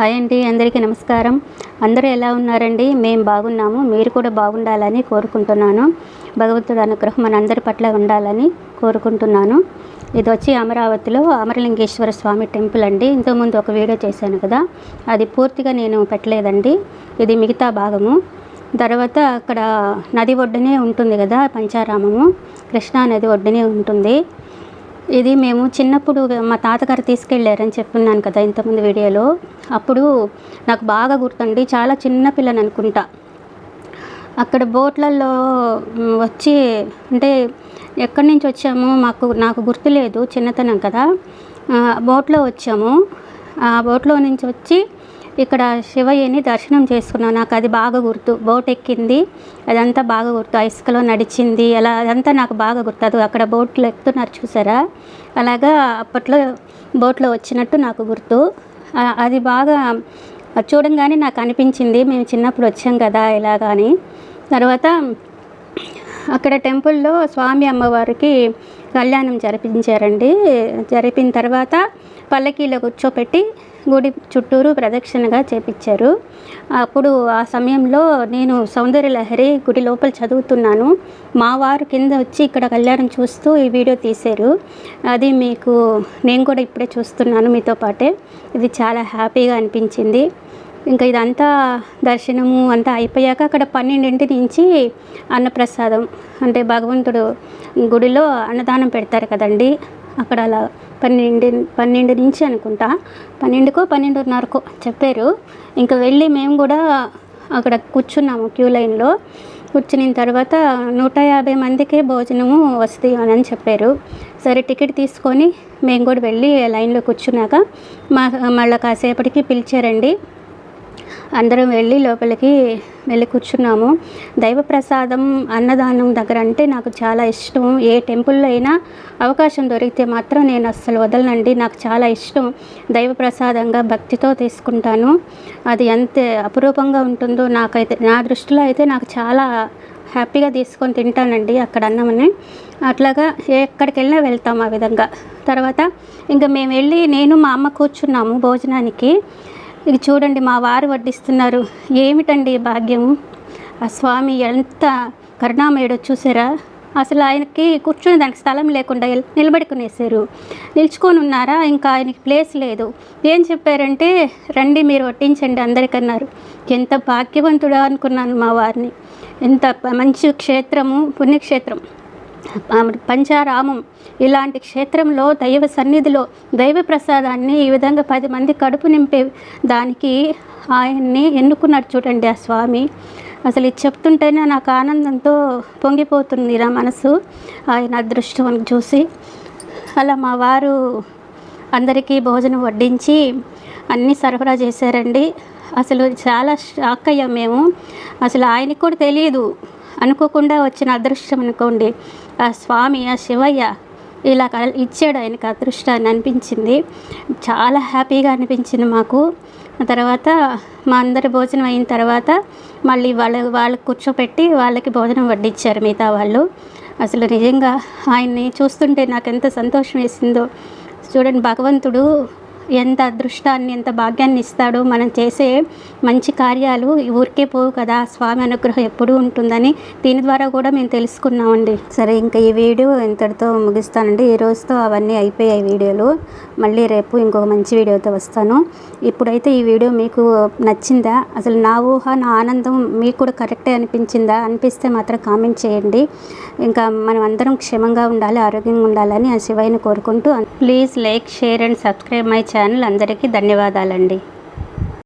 Hi అండి అందరికీ నమస్కారం. అందరూ ఎలా ఉన్నారండి? మేము బాగున్నాము. మీరు కూడా బాగుండాలని కోరుకుంటున్నాను. భగవంతుడు అనుగ్రహం మన అందరి పట్ల ఉండాలని కోరుకుంటున్నాను. ఇది వచ్చి అమరావతిలో అమరలింగేశ్వర స్వామి టెంపుల్ అండి. ఇంతకుముందు ఒక వీడియో చేశాను కదా. అది పూర్తిగా నేను పెట్టలేదండి. ఇది మిగతా భాగము. తర్వాత అక్కడ నది ఒడ్డునే ఉంటుంది కదా పంచారామము. కృష్ణా నది ఒడ్డునే ఉంటుంది. ఇది మేము చిన్నప్పుడు మా తాతగారు తీసుకెళ్ళారని చెప్పున్నాను కదా ఇంతకుముందు వీడియోలో. అప్పుడు నాకు బాగా గుర్తండి చాలా చిన్న పిల్లని అనుకుంటా. అక్కడ బోట్లలో వచ్చి అంటే ఎక్కడి నుంచి వచ్చాము మాకు నాకు గుర్తులేదు చిన్నతనం కదా. బోట్లో వచ్చాము. ఆ బోట్లో నుంచి వచ్చి ఇక్కడ శివయ్యని దర్శనం చేసుకున్నాను నాకు అది బాగా గుర్తు. బోట్ ఎక్కింది. అదంతా బాగా గుర్తు. ఆ ఇసుకలో నడిచింది. అలా అదంతా నాకు బాగా గుర్తు. అది అక్కడ బోట్లో ఎక్కుతున్నారు చూసారా? అలాగా అప్పట్లో బోట్లో వచ్చినట్టు నాకు గుర్తు. అది బాగా చూడంగానే నాకు అనిపించింది. మేము చిన్నప్పుడు వచ్చాం కదా ఇలాగాని తర్వాత అక్కడ టెంపుల్లో స్వామి అమ్మవారికి కళ్యాణం జరిపించారండి. జరిపిన తర్వాత పల్లకీలో కూర్చోపెట్టి గుడి చుట్టూరు ప్రదక్షిణగా చేపించారు. అప్పుడు ఆ సమయంలో నేను సౌందర్య లహరి గుడి లోపల చదువుతున్నాను. మా వారు కింద వచ్చి ఇక్కడ కళ్యాణం చూస్తూ ఈ వీడియో తీశారు. అది మీకు నేను కూడా ఇప్పుడే చూస్తున్నాను మీతో పాటే. ఇది చాలా హ్యాపీగా అనిపించింది. ఇంకా ఇదంతా దర్శనము అంతా అయిపోయాక అక్కడ పన్నెండింటి నుంచి అన్నప్రసాదం. అంటే భగవంతుడు గుడిలో అన్నదానం పెడతారు కదండి. అక్కడ అలా పన్నెండు పన్నెండు నుంచి అనుకుంటా. పన్నెండుకో పన్నెండున్నరకో చెప్పారు. ఇంకా వెళ్ళి మేము కూడా అక్కడ కూర్చున్నాము క్యూ లైన్లో. కూర్చున్న తర్వాత నూట యాభై మందికే భోజనము వస్తుంది అని అని చెప్పారు. సరే టికెట్ తీసుకొని మేము కూడా వెళ్ళి లైన్లో కూర్చున్నాక మా మళ్ళీ కాసేపటికి పిలిచారండి. అందరం వెళ్ళి లోపలికి వెళ్ళి కూర్చున్నాము. దైవ ప్రసాదం అన్నదానం దగ్గర అంటే నాకు చాలా ఇష్టం. ఏ టెంపుల్లో అయినా అవకాశం దొరికితే మాత్రం నేను అస్సలు వదలనండి. నాకు చాలా ఇష్టం. దైవ ప్రసాదంగా భక్తితో తీసుకుంటాను. అది ఎంత అపురూపంగా ఉంటుందో నాకైతే నా దృష్టిలో అయితే నాకు చాలా హ్యాపీగా తీసుకొని తింటానండి అక్కడ అన్నమని. అట్లాగా ఎక్కడికి వెళ్ళినా వెళ్తాం ఆ విధంగా. తర్వాత ఇంకా మేము వెళ్ళి నేను మా అమ్మ కూర్చున్నాము భోజనానికి. ఇది చూడండి మా వారు వడ్డిస్తున్నారు. ఏమిటండి భాగ్యం? భాగ్యము ఆ స్వామి ఎంత కరుణామయుడో చూసారా? అసలు ఆయనకి కూర్చునే దానికి స్థలం లేకుండా నిలబడుకునేసారు నిల్చుకొని ఉన్నారా ఇంకా ఆయనకి ప్లేస్ లేదు. ఏం చెప్పారంటే రండి మీరు వడ్డించండి అందరికన్నారు. ఎంత భాగ్యవంతుడా అనుకున్నాను మా వారిని. ఎంత మంచి క్షేత్రము పుణ్యక్షేత్రం. పంచారామం ఇలాంటి క్షేత్రంలో దైవ సన్నిధిలో దైవ ప్రసాదాన్ని ఈ విధంగా పది మంది కడుపు నింపే దానికి ఆయన్ని ఎన్నుకున్నాడు చూడండి ఆ స్వామి. అసలు ఇది చెప్తుంటేనే నాకు ఆనందంతో పొంగిపోతుంది నా మనసు ఆయన అదృష్టం చూసి. అలా మా వారు అందరికీ భోజనం వడ్డించి అన్నీ సరఫరా చేశారండి. అసలు చాలా షాక్ అయ్యాం మేము. అసలు ఆయనకి కూడా తెలియదు అనుకోకుండా వచ్చిన అదృష్టం అనుకోండి. ఆ స్వామి ఆ శివయ్య ఇలా ఇచ్చాడు ఆయనకి అదృష్టాన్ని అనిపించింది. చాలా హ్యాపీగా అనిపించింది మాకు. తర్వాత మా అందరి భోజనం అయిన తర్వాత మళ్ళీ వాళ్ళ వాళ్ళకి కూర్చోపెట్టి వాళ్ళకి భోజనం వడ్డించారు మిగతా వాళ్ళు. అసలు నిజంగా ఆయన్ని చూస్తుంటే నాకు ఎంత సంతోషం వేసిందో. చూడండి భగవంతుడు ఎంత అదృష్టాన్ని ఎంత భాగ్యాన్ని ఇస్తాడో మనం చేసే మంచి కార్యాలు ఈ ఊరికే పోవు కదా. స్వామి అనుగ్రహం ఎప్పుడూ ఉంటుందని దీని ద్వారా కూడా మేము తెలుసుకున్నామండి. సరే ఇంకా ఈ వీడియో ఇంతటితో ముగిస్తానండి. ఈ రోజుతో అవన్నీ అయిపోయాయి వీడియోలు. మళ్ళీ రేపు ఇంకొక మంచి వీడియోతో వస్తాను. ఇప్పుడైతే ఈ వీడియో మీకు నచ్చిందా? అసలు నా ఊహ నా ఆనందం మీకు కూడా కరెక్టే అనిపించిందా? అనిపిస్తే మాత్రం కామెంట్ చేయండి. ఇంకా మనం అందరం క్షేమంగా ఉండాలి ఆరోగ్యంగా ఉండాలని ఆ శివయ్యని కోరుకుంటూ please like share and subscribe my channel అందరికీ ధన్యవాదాలండి.